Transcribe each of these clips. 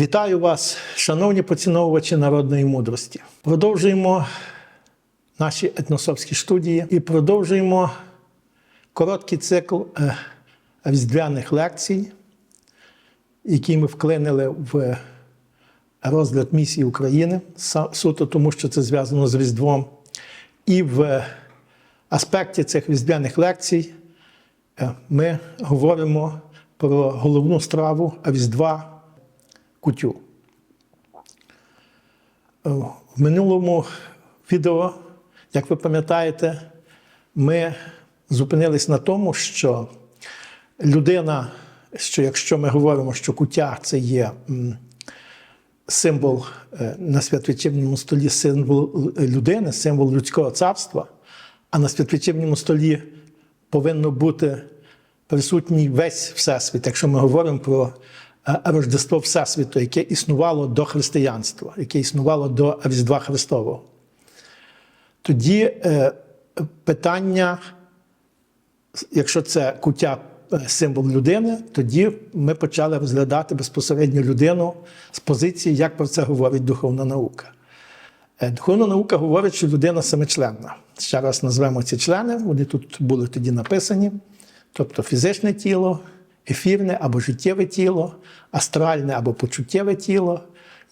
Вітаю вас, шановні поціновувачі народної мудрості. Продовжуємо наші етносовські студії і продовжуємо короткий цикл е, різдвяних лекцій, які ми вклинили в розгляд місії України суто тому, що це зв'язано з Різдвом. І в аспекті цих різдвяних лекцій е, ми говоримо про головну страву Різдва кутю. Е, В минулому відео, як ви пам'ятаєте, ми зупинились на тому, що людина, що якщо ми говоримо, що куття це є символ е, на святвечірньому столі, символ людини, символ людського царства, а на святвечірньому столі повинно бути присутній весь Всесвіт, якщо ми говоримо про Рождество Всесвіту, яке існувало до християнства, яке існувало до Різдва Христового. Тоді е, питання, якщо це куття е, символ людини, тоді ми почали розглядати безпосередньо людину з позиції, як про це говорить духовна наука. Е, Духовна наука говорить, що людина семичленна. Ще раз назвемо ці члени, вони тут були тоді написані. Тобто фізичне тіло, ефірне або життєве тіло, астральне або почуттєве тіло,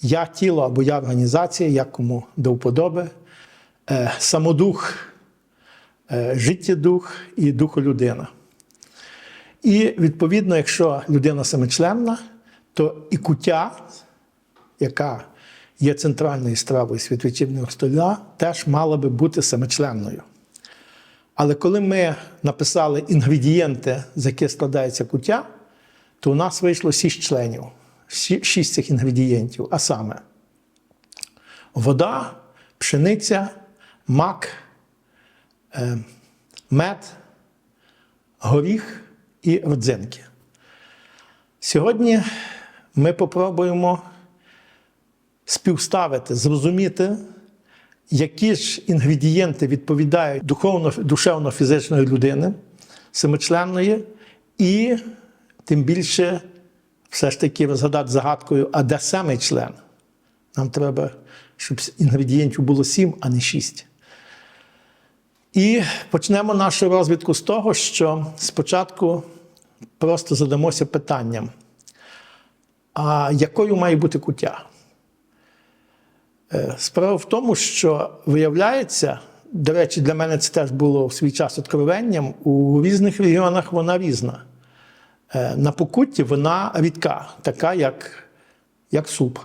я тіло або я організація, як кому до вподоби, е, самодух, е, життєдух і духолюдина. І відповідно, якщо людина семичленна, то і куття, яка є центральною стравою святвечірнього стола, теж мала би бути семичленною. Але коли ми написали інгредієнти, з яких складається куття, то у нас вийшло шість членів, шість цих інгредієнтів. А саме вода, пшениця, мак, е, мед, горіх і родзинки. Сьогодні ми попробуємо співставити, зрозуміти, які ж інгредієнти відповідають духовно, душевно-фізичної людини, семичленної, і тим більше все ж таки розгадати загадкою, а де семий член? Нам треба, щоб інгредієнтів було сім, а не шість. І почнемо нашу розвідку з того, що спочатку просто задамося питанням: а якою має бути куття? Е, Справа в тому, що виявляється, до речі, для мене це теж було в свій час откровенням, у різних регіонах вона різна. Е, На покутті вона рідка, така, як, як суп.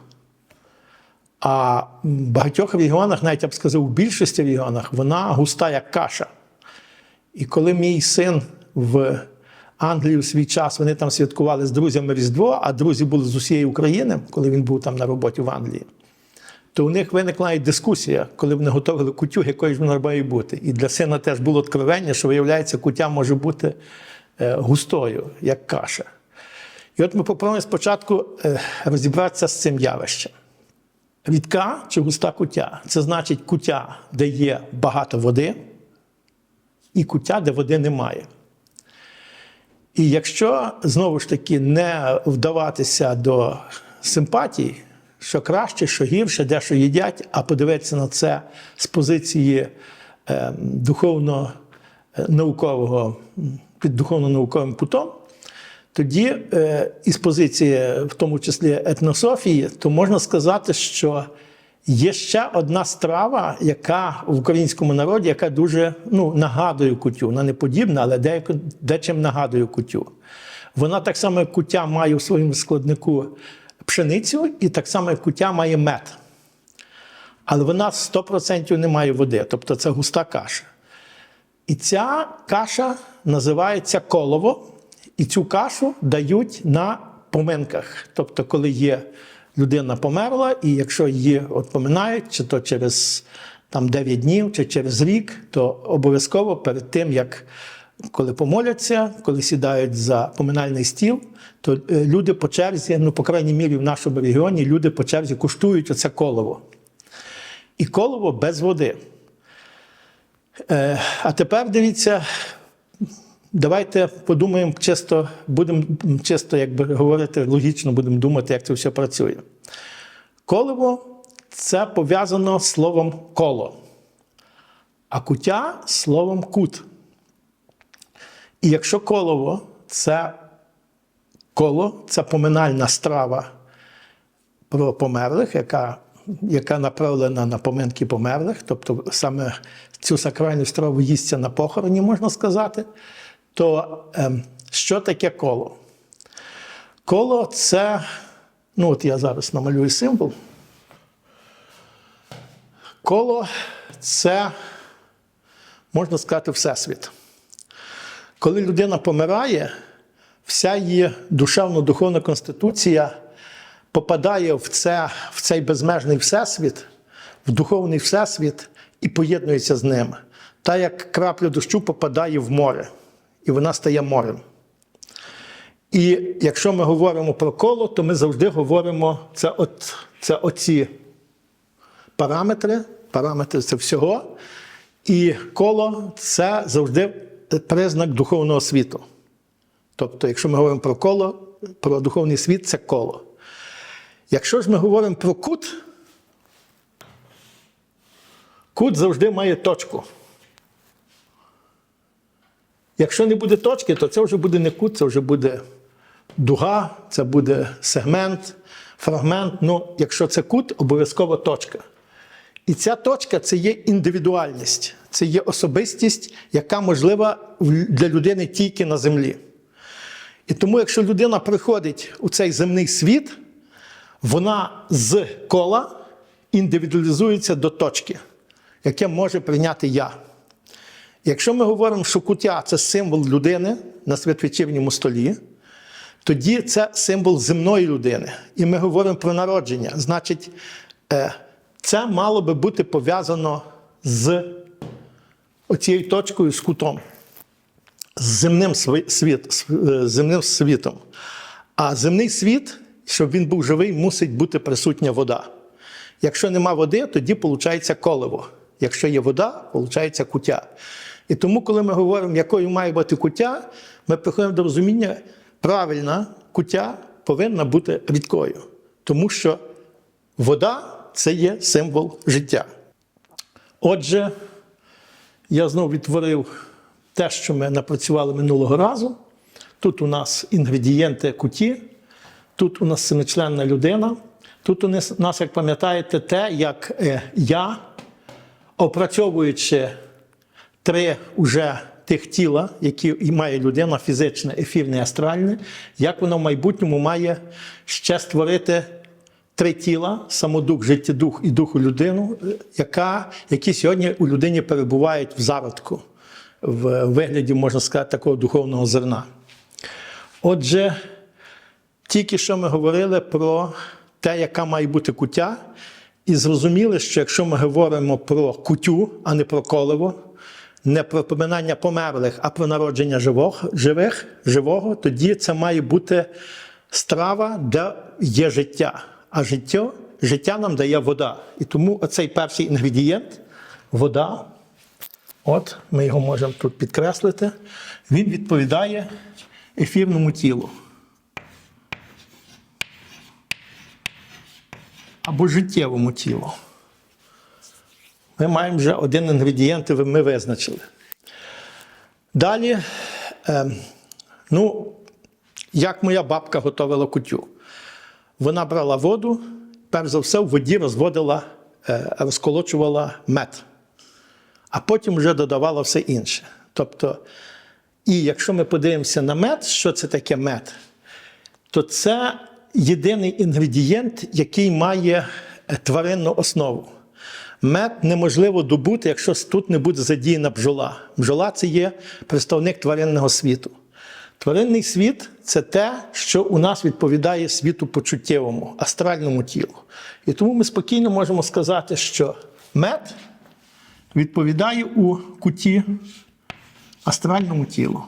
А в багатьох регіонах, навіть я б сказав, у більшості регіонах, вона густа, як каша. І коли мій син в Англії в свій час вони там святкували з друзями Різдво, а друзі були з усієї України, коли він був там на роботі в Англії, то у них виникла і дискусія, коли вони готували кутю, якою ж вона має бути. І для сина теж було откровення, що виявляється, кутя може бути е, густою, як каша. І от ми попробуємо спочатку е, розібратися з цим явищем. Рідка чи густа куття це значить куття, де є багато води, і куття, де води немає. І якщо знову ж таки не вдаватися до симпатій, що краще, що гірше, де що їдять, а подивитися на це з позиції е, духовно-наукового, під духовно-науковим путом, тоді е, із позиції, в тому числі етнософії, то можна сказати, що є ще одна страва, яка в українському народі, яка дуже ну, нагадує кутю. Вона не подібна, але дечим нагадує кутю. Вона так само, як кутя має в своєму складнику пшеницю, і так само, як кутя має мед. Але вона 100% не має води, тобто це густа каша. І ця каша називається колово, і цю кашу дають на поминках. Тобто, коли є людина померла, і якщо її от поминають, чи то через там, 9 днів, чи через рік, то обов'язково перед тим, як коли помоляться, коли сідають за поминальний стіл, то е, люди по черзі, ну, по крайній мірі, в нашому регіоні, люди по черзі куштують оце колово. І колово без води. Е, а тепер дивіться, давайте подумаємо чисто, будемо чисто, якби говорити, логічно будемо думати, як це все працює. Колево це пов'язано з словом коло, а куття словом кут. І якщо колово це коло, це поминальна страва про померлих, яка, яка направлена на поминки померлих, тобто саме цю сакральну страву їсться на похороні, можна сказати, то ем, що таке коло? Коло це, ну от я зараз намалюю символ. Коло це, можна сказати, всесвіт. Коли людина помирає, вся її душевно-духовна конституція попадає в, це, в цей безмежний всесвіт, в духовний всесвіт і поєднується з ним. Та як крапля дощу попадає в море, і вона стає морем. І якщо ми говоримо про коло, то ми завжди говоримо це, от, це оці параметри, параметри це всього. І коло це завжди признак духовного світу. Тобто, якщо ми говоримо про коло, про духовний світ це коло. Якщо ж ми говоримо про кут, кут завжди має точку. Якщо не буде точки, то це вже буде не кут, це вже буде дуга, це буде сегмент, фрагмент. Ну, якщо це кут, обов'язково точка. І ця точка це є індивідуальність, це є особистість, яка можлива для людини тільки на землі. І тому, якщо людина приходить у цей земний світ, вона з кола індивідуалізується до точки, яке може прийняти я. Якщо ми говоримо, що куття це символ людини на святвечірньому столі, тоді це символ земної людини. І ми говоримо про народження. Значить, е, це мало би бути пов'язано з оцією точкою з кутом, з земним, світ, е, земним світом. А земний світ, щоб він був живий, мусить бути присутня вода. Якщо нема води, тоді виходить колево. Якщо є вода, виходить куття. І тому, коли ми говоримо, якою має бути куття, ми приходимо до розуміння, правильна куття повинна бути рідкою. Тому що вода це є символ життя. Отже, я знову відтворив те, що ми напрацювали минулого разу. Тут у нас інгредієнти куті, тут у нас семичленна людина. Тут у нас, як пам'ятаєте, те, як е, я, опрацьовуючи три уже тих тіла, які має людина, фізичне, ефірне, і астральне, як воно в майбутньому має ще створити три тіла: самодух, життєдух і дух у людину, яка, які сьогодні у людині перебувають в зародку, в вигляді, можна сказати, такого духовного зерна. Отже, тільки що ми говорили про те, яка має бути куття, і зрозуміли, що якщо ми говоримо про кутю, а не про колево, не про поминання померлих, а про народження живих, живих, живого, тоді це має бути страва, де є життя. А життя, життя нам дає вода. І тому оцей перший інгредієнт вода. От, ми його можемо тут підкреслити. Він відповідає ефірному тілу. Або життєвому тілу. Ми маємо вже один інгредієнт, ми визначили. Далі, е, ну, як моя бабка готувала кутю. Вона брала воду, перш за все, в воді розводила, е, розколочувала мед, а потім вже додавала все інше. Тобто, і якщо ми подивимося на мед, що це таке мед, то це єдиний інгредієнт, який має е, тваринну основу. Мед неможливо добути, якщо тут не буде задіяна бджола. Бджола це є представник тваринного світу. Тваринний світ це те, що у нас відповідає світу почуттєвому, астральному тілу. І тому ми спокійно можемо сказати, що мед відповідає у куті астральному тілу.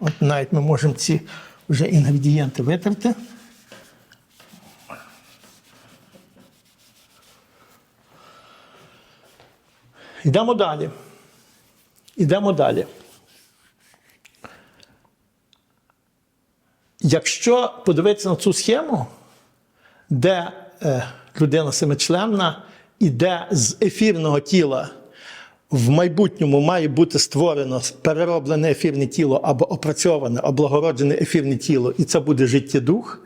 От навіть ми можемо ці вже інгредієнти витерти. Йдемо далі. Йдемо далі. Якщо подивитися на цю схему, де е, людина семичленна іде з ефірного тіла, в майбутньому має бути створено перероблене ефірне тіло або опрацьоване, облагороджене ефірне тіло, і це буде життєдух.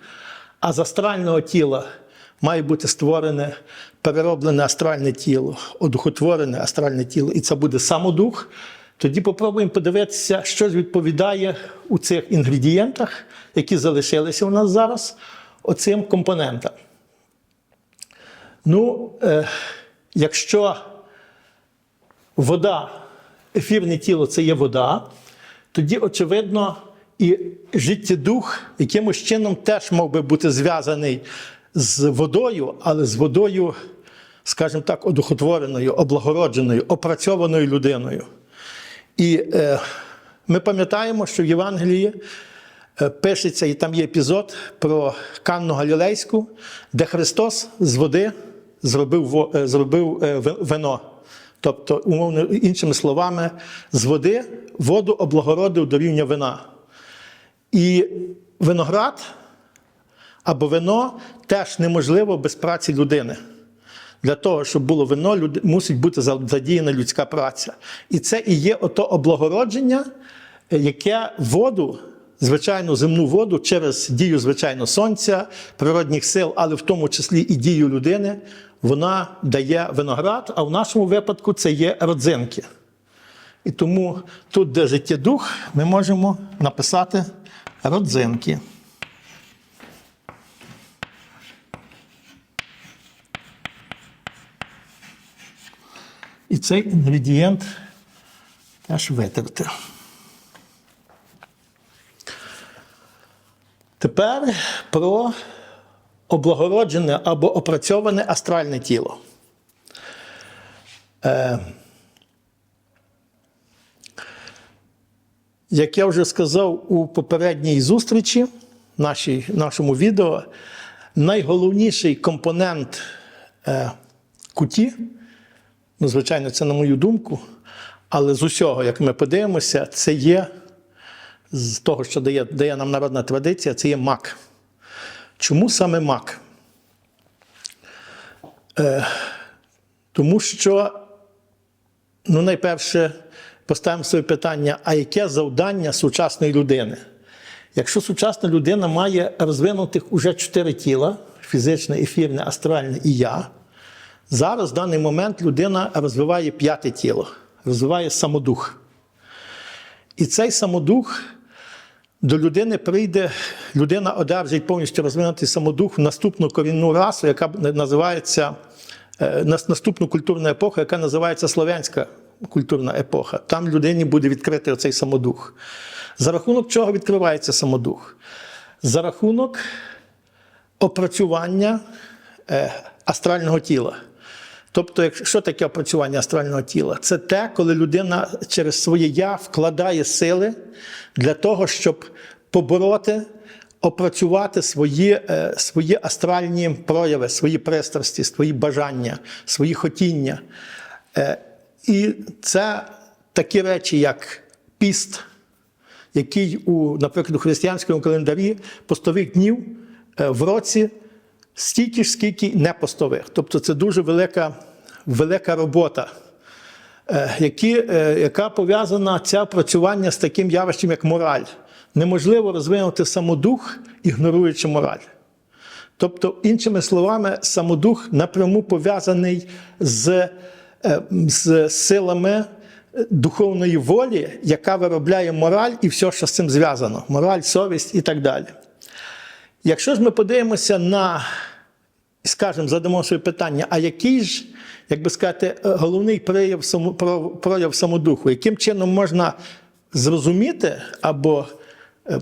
А з астрального тіла має бути створене перероблене астральне тіло, одухотворене астральне тіло, і це буде самодух. Тоді попробуємо подивитися, що відповідає у цих інгредієнтах, які залишилися у нас зараз, оцим компонентам. Ну, е, якщо вода, ефірне тіло це є вода, тоді, очевидно, і життєдух якимось чином теж мав би бути зв'язаний з водою, але з водою, скажімо так, одухотвореною, облагородженою, опрацьованою людиною. І е, ми пам'ятаємо, що в Євангелії е, пишеться, і там є епізод про Канну Галілейську, де Христос з води зробив, е, зробив е, вино. Тобто, умовно, іншими словами, з води воду облагородив до рівня вина. І виноград або вино теж неможливо без праці людини. Для того, щоб було вино, люд- мусить бути задіяна людська праця. І це і є ото облагородження, е, яке воду, звичайну земну воду, через дію, звичайно, сонця, природних сил, але в тому числі і дію людини, вона дає виноград, а в нашому випадку це є родзинки. І тому тут, де життєдух, ми можемо написати родзинки. І цей інгредієнт теж витерти. Тепер про облагороджене або опрацьоване астральне тіло. Е, Як я вже сказав у попередній зустрічі, нашій, нашому відео, найголовніший компонент е, куті, ну, звичайно, це на мою думку, але з усього, як ми подивимося, це є з того, що дає, дає нам народна традиція, це є мак. Чому саме мак? Е, тому що, ну, найперше, поставимо собі питання, а яке завдання сучасної людини? Якщо сучасна людина має розвинутих уже чотири тіла: фізичне, ефірне, астральне і я, зараз в даний момент людина розвиває п'яте тіло, розвиває самодух. І цей самодух до людини прийде, людина одержить повністю розвинутий самодух в наступну корінну расу, яка називається е, нас- наступну культурну епоху, яка називається Слов'янська культурна епоха. Там людині буде відкритий оцей самодух. За рахунок чого відкривається самодух? За рахунок опрацювання е, астрального тіла. Тобто, що таке опрацювання астрального тіла? Це те, коли людина через своє я вкладає сили для того, щоб побороти, опрацювати свої, е, свої астральні прояви, свої пристрасті, свої бажання, свої хотіння. Е, І це такі речі, як піст, який у, наприклад, у християнському календарі постових днів е, в році стільки ж, скільки не постових. Тобто це дуже велика, велика робота, е, які, е, яка пов'язана ця працювання з таким явищем, як мораль. Неможливо розвинути самодух, ігноруючи мораль. Тобто, іншими словами, самодух напряму пов'язаний з, е, з силами духовної волі, яка виробляє мораль і все, що з цим зв'язано: мораль, совість і так далі. Якщо ж ми подивимося на, скажімо, задамо собі питання, а який ж, як би сказати, е, головний прояв, само- прояв самодуху, яким чином можна зрозуміти або е,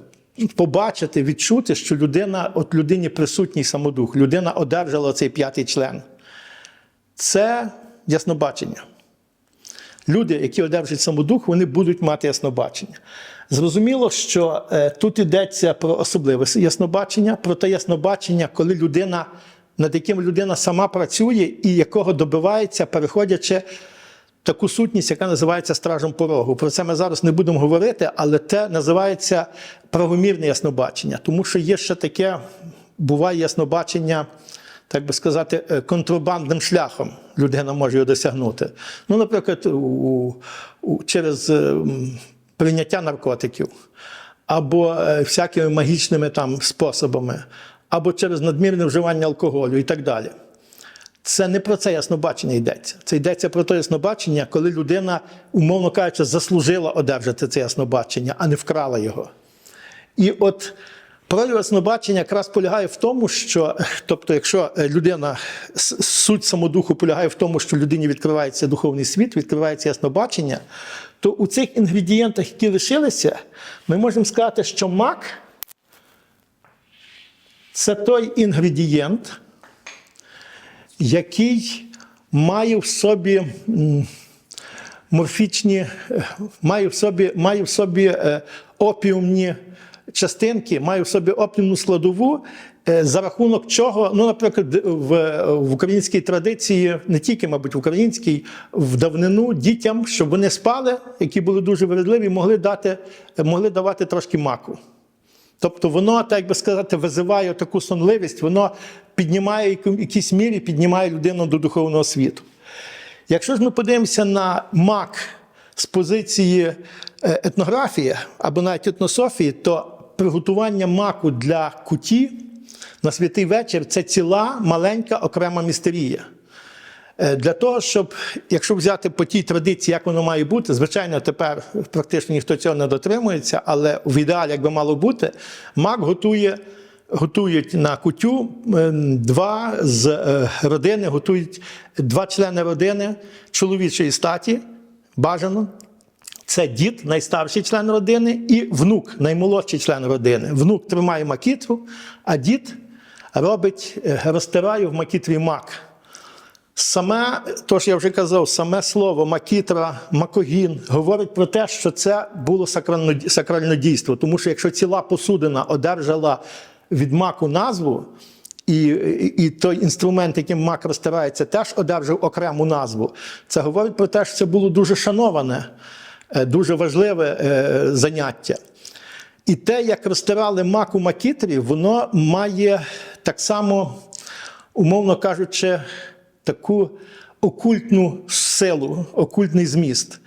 побачити, відчути, що людина, от людині присутній самодух, людина одержала цей п'ятий член. Це яснобачення. Люди, які одержать самодух, вони будуть мати яснобачення. Зрозуміло, що е, тут йдеться про особливе яснобачення, про те яснобачення, коли людина, над яким людина сама працює і якого добивається, переходячи таку сутність, яка називається стражем порогу. Про це ми зараз не будемо говорити, але це називається правомірне яснобачення, тому що є ще таке, буває яснобачення. Так би сказати, е, контрабандним шляхом людина може його досягнути. Ну, наприклад, у, у, через е, м, прийняття наркотиків, або е, всякими магічними там способами, або через надмірне вживання алкоголю і так далі. Це не про це яснобачення йдеться. Це йдеться про те яснобачення, коли людина, умовно кажучи, заслужила одержати це яснобачення, а не вкрала його. І от прояв яснобачення якраз полягає в тому, що, тобто, якщо е, людина, суть самодуху полягає в тому, що людині відкривається духовний світ, відкривається яснобачення, то у цих інгредієнтах, які лишилися, ми можемо сказати, що мак це той інгредієнт, який має в собі морфічні, е, має в собі, має в собі е, опіумні частинки, має в собі опіумну складову, е, за рахунок чого, ну, наприклад, в, в українській традиції, не тільки, мабуть, в українській, в давнину дітям, щоб вони спали, які були дуже вередливі, могли, дати, могли давати трошки маку. Тобто воно, так би сказати, визиває таку сонливість, воно піднімає в якійсь мірі, піднімає людину до духовного світу. Якщо ж ми подивимося на мак з позиції е, етнографії або навіть етнософії, то приготування маку для куті на святий вечір це ціла маленька окрема містерія. Е, Для того, щоб, якщо взяти по тій традиції, як воно має бути, звичайно, тепер практично ніхто цього не дотримується, але в ідеалі, як би мало бути, мак готує, готують на кутю е, два з е, родини, готують два члени родини чоловічої статі, бажано. Це дід, найстарший член родини, і внук, наймолодший член родини. Внук тримає макітру, а дід робить, е, розтирає в макітрі мак. Саме, то ж я вже казав, саме слово макітра, макогін говорить про те, що це було сакральне дійство. Тому що якщо ціла посудина одержала від маку назву, і, і, і той інструмент, яким мак розтирається, теж одержав окрему назву, це говорить про те, що це було дуже шановане, дуже важливе е, заняття. І те, як розтирали мак у макітрі, воно має так само, умовно кажучи, таку окультну силу, окультний зміст.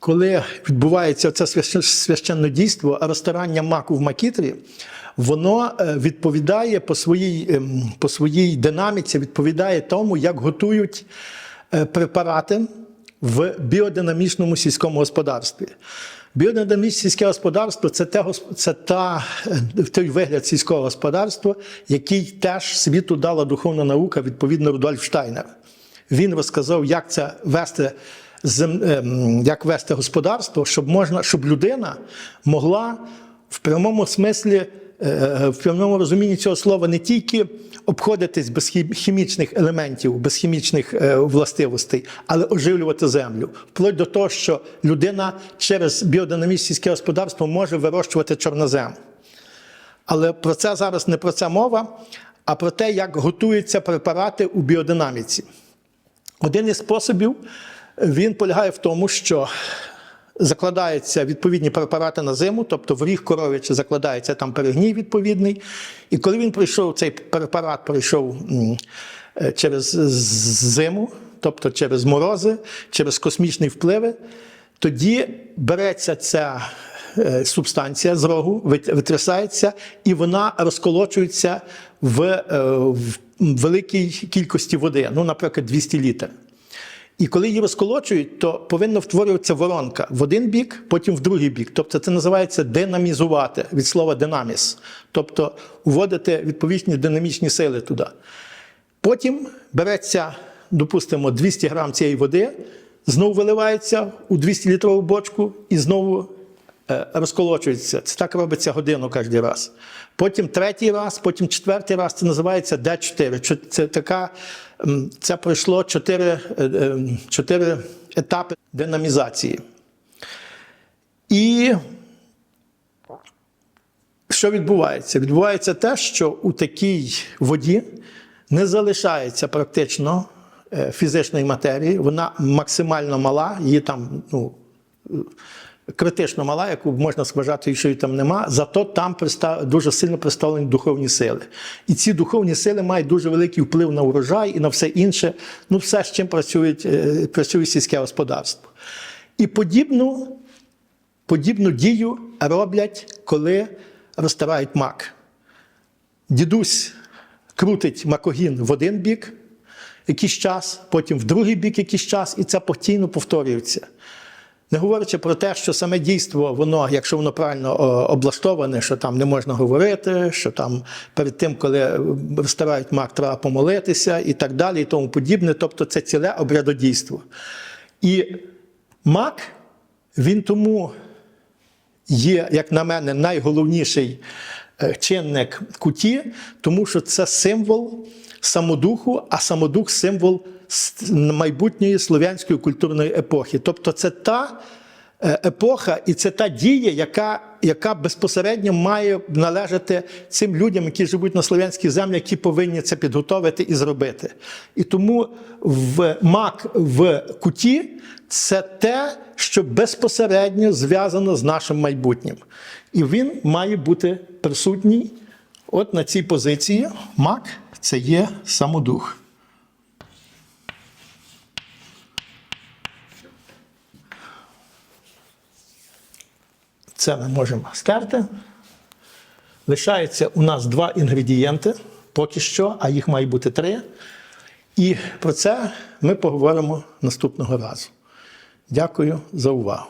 Коли відбувається це священне дійство, розтирання маку в макітрі, воно е, відповідає по своїй, ем, по своїй динаміці, відповідає тому, як готують е, препарати в біодинамічному сільському господарстві. Біодинамічне сільське господарство це, те, це та, е, той вигляд сільського господарства, який теж світу дала духовна наука, відповідно Рудольф Штайнер. Він розказав, як це вести, ем, як вести господарство, щоб, можна, щоб людина могла в прямому смислі, в прямому розумінні цього слова не тільки обходитись без хімічних елементів, без хімічних е, властивостей, але оживлювати землю. Вплоть до того, що людина через біодинамічне сільське господарство може вирощувати чорнозем. Але про це зараз не про це мова, а про те, як готуються препарати у біодинаміці. Один із способів він полягає в тому, що закладаються відповідні препарати на зиму, тобто в ріг коров'ячий закладається там перегній відповідний. І коли він прийшов, цей препарат пройшов е, через зиму, тобто через морози, через космічні впливи, тоді береться ця е, субстанція з рогу, вит- витрясається, і вона розколочується в, е, в великій кількості води, ну, наприклад, 200 літрів. І коли її розколочують, то повинна втворюватися воронка в один бік, потім в другий бік. Тобто це називається динамізувати від слова динаміс, тобто вводити відповідні динамічні сили туди. Потім береться, допустимо, 200 грам цієї води, знову виливається у 200-літрову бочку і знову е, розколочується. Це так робиться годину кожен раз. Потім третій раз, потім четвертий раз це називається Д4. Це така, це пройшло чотири, е, е, чотири етапи динамізації. І що відбувається? Відбувається те, що у такій воді не залишається практично е, фізичної матерії, вона максимально мала, її там ну, критично мала, яку можна сказати, що її там нема, зато там дуже сильно представлені духовні сили. І ці духовні сили мають дуже великий вплив на урожай і на все інше, ну все, з чим працюють, е, працює сільське господарство. І подібну, подібну дію роблять, коли розтирають мак. Дідусь крутить макогін в один бік якийсь час, потім в другий бік якийсь час, і це постійно повторюється. Не говорячи про те, що саме дійство, воно, якщо воно правильно облаштоване, що там не можна говорити, що там перед тим, коли розтирають мак, треба помолитися і так далі, і тому подібне. Тобто це ціле обрядодійство. І мак, він тому є, як на мене, найголовніший е, чинник куті, тому що це символ самодуху, а самодух символ майбутньої слов'янської культурної епохи. Тобто це та е, епоха і це та дія, яка, яка безпосередньо має належати цим людям, які живуть на слов'янській землі, які повинні це підготовити і зробити. І тому в мак в куті це те, що безпосередньо зв'язано з нашим майбутнім. І він має бути присутній от на цій позиції. Мак це є самодух. Це ми можемо стерти. Лишається у нас два інгредієнти поки що, а їх має бути три. І про це ми поговоримо наступного разу. Дякую за увагу.